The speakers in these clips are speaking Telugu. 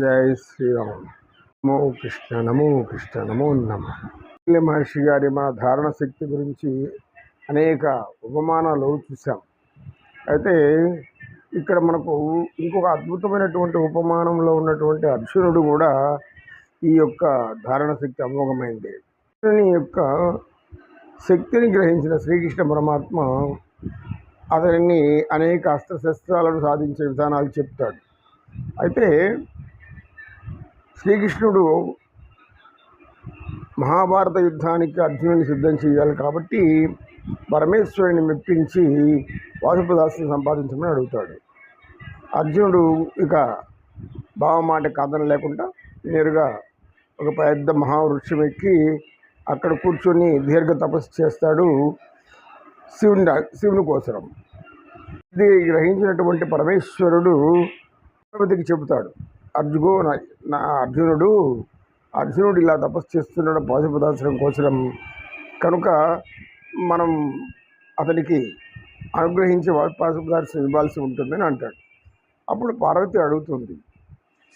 జై శ్రీరామ్. నమో కృష్ణ నమో కృష్ణ నమో నమ. మహర్షి గారి మన ధారణ శక్తి గురించి అనేక ఉపమానాలు చూసాం అయితే ఇక్కడ మనకు ఇంకొక అద్భుతమైనటువంటి ఉపమానంలో ఉన్నటువంటి అర్జునుడు కూడా ఈ యొక్క ధారణ శక్తి అమోఘమైంది. అర్జునుని యొక్క శక్తిని గ్రహించిన శ్రీకృష్ణ పరమాత్మ అతనిని అనేక అస్త్రశస్త్రాలను సాధించే విధానాలు చెప్తాడు. అయితే శ్రీకృష్ణుడు మహాభారత యుద్ధానికి అర్జునుడిని సిద్ధం చేయాలి కాబట్టి పరమేశ్వరుని మెప్పించి వాసుపదాసుని సంపాదించమని అడుగుతాడు. అర్జునుడు ఇక భావమాట కథన లేకుండా నేరుగా ఒక పెద్ద మహావృక్షం ఎక్కి అక్కడ కూర్చొని దీర్ఘ తపస్సు చేస్తాడు శివుని శివుని కోసరం ఇది గ్రహించినటువంటి పరమేశ్వరుడు పార్వతికి చెబుతాడు. అర్జుగో నా నా అర్జునుడు అర్జునుడు ఇలా తపస్సు చేస్తున్నాడు పాశుపదాశ్రం కోసరం. కనుక మనం అతనికి అనుగ్రహించి పాశుపదాశ్రం ఇవ్వాల్సి ఉంటుందని అంటాడు. అప్పుడు పార్వతి అడుగుతుంది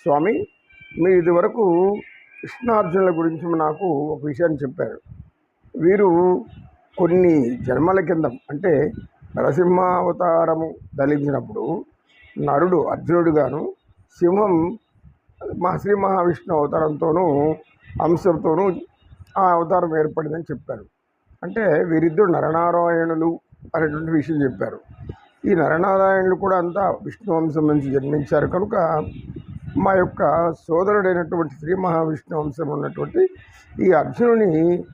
స్వామి మీరు ఇదివరకు కృష్ణార్జునుల గురించి నాకు ఒక విషయాన్ని చెప్పారు. వీరు కొన్ని జన్మల కింద అంటే నరసింహావతారము ధరించినప్పుడు నరుడు అర్జునుడుగాను సింహం మా శ్రీ మహావిష్ణు అవతారంతోనూ అంశంతోనూ ఆ అవతారం ఏర్పడిందని చెప్పారు. అంటే వీరిద్దరు నరనారాయణులు అనేటువంటి విషయం చెప్పారు. ఈ నరనారాయణులు కూడా అంతా విష్ణు వంశం నుంచి జన్మించారు. కనుక మా యొక్క సోదరుడైనటువంటి శ్రీ మహావిష్ణు వంశం ఉన్నటువంటి ఈ అర్జునుని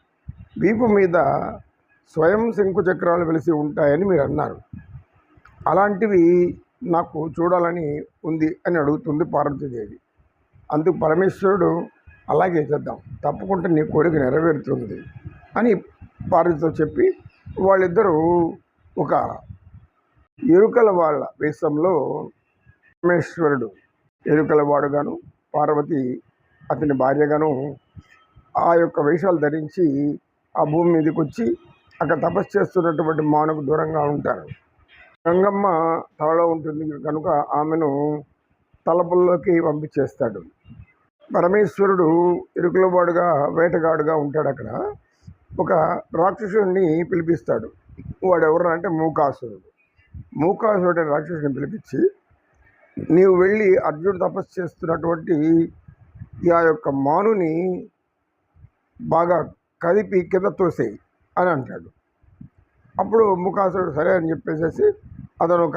వీపు మీద స్వయం శంకు చక్రాలు వెలిసి ఉంటాయని మీరు అన్నారు. అలాంటివి నాకు చూడాలని ఉంది అని అడుగుతుంది పార్వతీదేవి. అందుకు పరమేశ్వరుడు అలాగే చేద్దాం. తప్పకుండా నీ కోరిక నెరవేరుతుంది అని పార్వతితో చెప్పి వాళ్ళిద్దరూ ఒక ఎరుకల వాళ్ళ వేషంలో పరమేశ్వరుడు ఎరుకల వాడుగాను పార్వతి అతని భార్యగాను ఆ యొక్క వేషాలు ధరించి ఆ భూమి మీదకి వచ్చి అక్కడ తపస్సు చేస్తున్నటువంటి మానకు దూరంగా ఉంటారు. గంగమ్మ తలలో ఉంటుంది కనుక ఆమెను తలపుల్లోకి పంపించేస్తాడు. పరమేశ్వరుడు ఇరుకులవాడుగా వేటగాడుగా ఉంటాడు అక్కడ. ఒక రాక్షసుడిని పిలిపిస్తాడు. వాడు ఎవరు అంటే మూకాసురుడు. మూకాసురుడు అనే రాక్షసుడిని పిలిపించి నీవు వెళ్ళి అర్జునుడు తపస్సు చేస్తున్నటువంటి ఆ యొక్క మానుని బాగా కదిపి కింద తోసేయి అని అంటాడు. అప్పుడు ముఖాసురుడు సరే అని చెప్పేసేసి అతను ఒక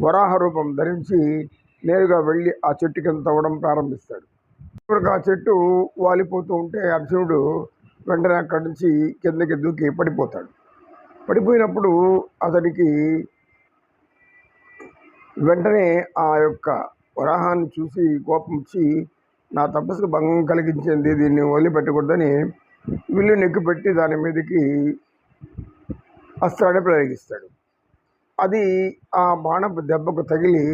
వరాహ రూపం ధరించి నేరుగా వెళ్ళి ఆ చెట్టు కింద తవ్వడం ప్రారంభిస్తాడు. ఇప్పుడు ఆ చెట్టు వాలిపోతూ ఉంటే అర్జునుడు వెంటనే అక్కడి నుంచి కిందకి దూకి పడిపోతాడు. పడిపోయినప్పుడు అతనికి వెంటనే ఆ యొక్క వరాహాన్ని చూసి కోపం వచ్చి నా తపస్సుకు భంగం కలిగించింది దీన్ని వదిలిపెట్టకూడదని విల్లు నెక్కిపెట్టి దాని మీదకి అస్త్రాన్ని ప్రయోగిస్తాడు అది ఆ బాణపు దెబ్బకు తగిలి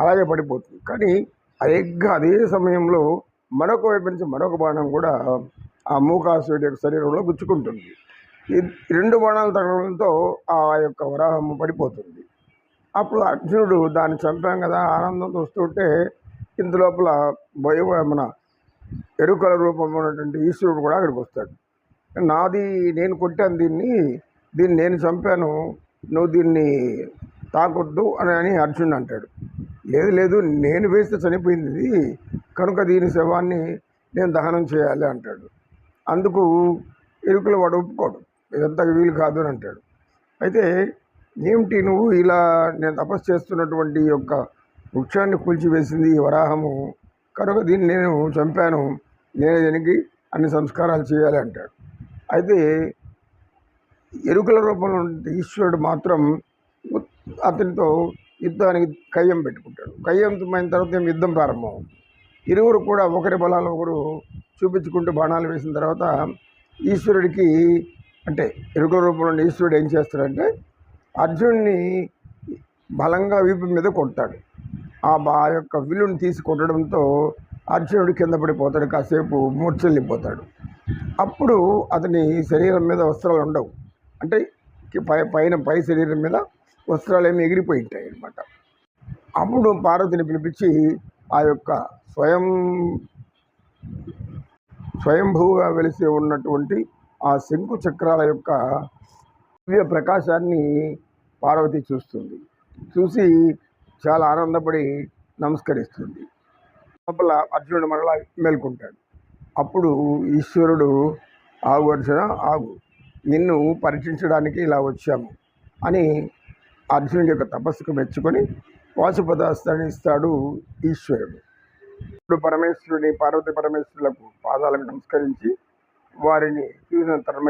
అలాగే పడిపోతుంది. కానీ అదేగ్గా అదే సమయంలో మరొక వైపు నుంచి మరొక బాణం కూడా ఆ మూకాసుడి యొక్క శరీరంలో గుచ్చుకుంటుంది. రెండు బాణాలు తగలడంతో ఆ యొక్క వరాహము పడిపోతుంది. అప్పుడు అర్జునుడు దాన్ని చంపాం కదా ఆనందంతో చూస్తుంటే ఇంత లోపల భయ మన ఎరుకల రూపంలో ఉన్నటువంటి ఈశ్వరుడు కూడా అక్కడికి వస్తాడు. నాది నేను కొట్టాను దీన్ని దీన్ని నేను చంపాను నువ్వు దీన్ని తాకొద్దు అని అని అర్జునుడు అంటాడు. లేదు లేదు నేను వేస్తే చనిపోయింది ఇది కనుక దీని శవాన్ని నేను దహనం చేయాలి అంటాడు. అందుకు ఎరుకలు వాడు ఒప్పుకోడు ఇదంతా వీలు కాదు అని అంటాడు. అయితే ఏమిటి నువ్వు ఇలా నేను తపస్సు చేస్తున్నటువంటి యొక్క వృక్షాన్ని కూల్చివేసింది ఈ వరాహము కనుక దీన్ని నేను చంపాను నేను దీనికి అన్ని సంస్కారాలు చేయాలి అంటాడు. అయితే ఎరుకల రూపంలో ఉండే ఈశ్వరుడు మాత్రం అతనితో యుద్ధానికి కయ్యం పెట్టుకుంటాడు. కయ్యం తర్వాత ఏం యుద్ధం ప్రారంభం? ఇరువురు కూడా ఒకరి బలాలు ఒకరు చూపించుకుంటూ బాణాలు వేసిన తర్వాత ఈశ్వరుడికి అంటే ఎరుకల రూపంలో ఉండే ఈశ్వరుడు ఏం చేస్తాడంటే అర్జునుడిని బలంగా వీపు మీద కొడతాడు. ఆ బా యొక్క విల్లుని తీసి కొట్టడంతో అర్జునుడు కింద పడిపోతాడు కాసేపు మూర్చెల్లిపోతాడు అప్పుడు అతని శరీరం మీద వస్త్రాలు ఉండవు. అంటే పై పైన పై శరీరం మీద వస్త్రాలేమి ఎగిరిపోయి ఉంటాయి అన్నమాట. అప్పుడు పార్వతిని పిలిపించి ఆ యొక్క స్వయం స్వయంభూగా వెలిసి ఉన్నటువంటి ఆ శంకు చక్రాల యొక్క దివ్య ప్రకాశాన్ని పార్వతి చూస్తుంది. చూసి చాలా ఆనందపడి నమస్కరిస్తుంది. లోపల అర్జునుడు మరలా మేల్కొంటాడు. అప్పుడు ఈశ్వరుడు ఆగు అర్జున ఆగు. నిన్ను పరీక్షించడానికి ఇలా వచ్చాము అని అర్జునుడి యొక్క తపస్సుకు మెచ్చుకొని వాసుపదాస్తాన్ని ఇస్తాడు ఈశ్వరుడు. ఇప్పుడు పరమేశ్వరుని పార్వతి పరమేశ్వరులకు పాదాలకు నమస్కరించి వారిని చూసిన తరమే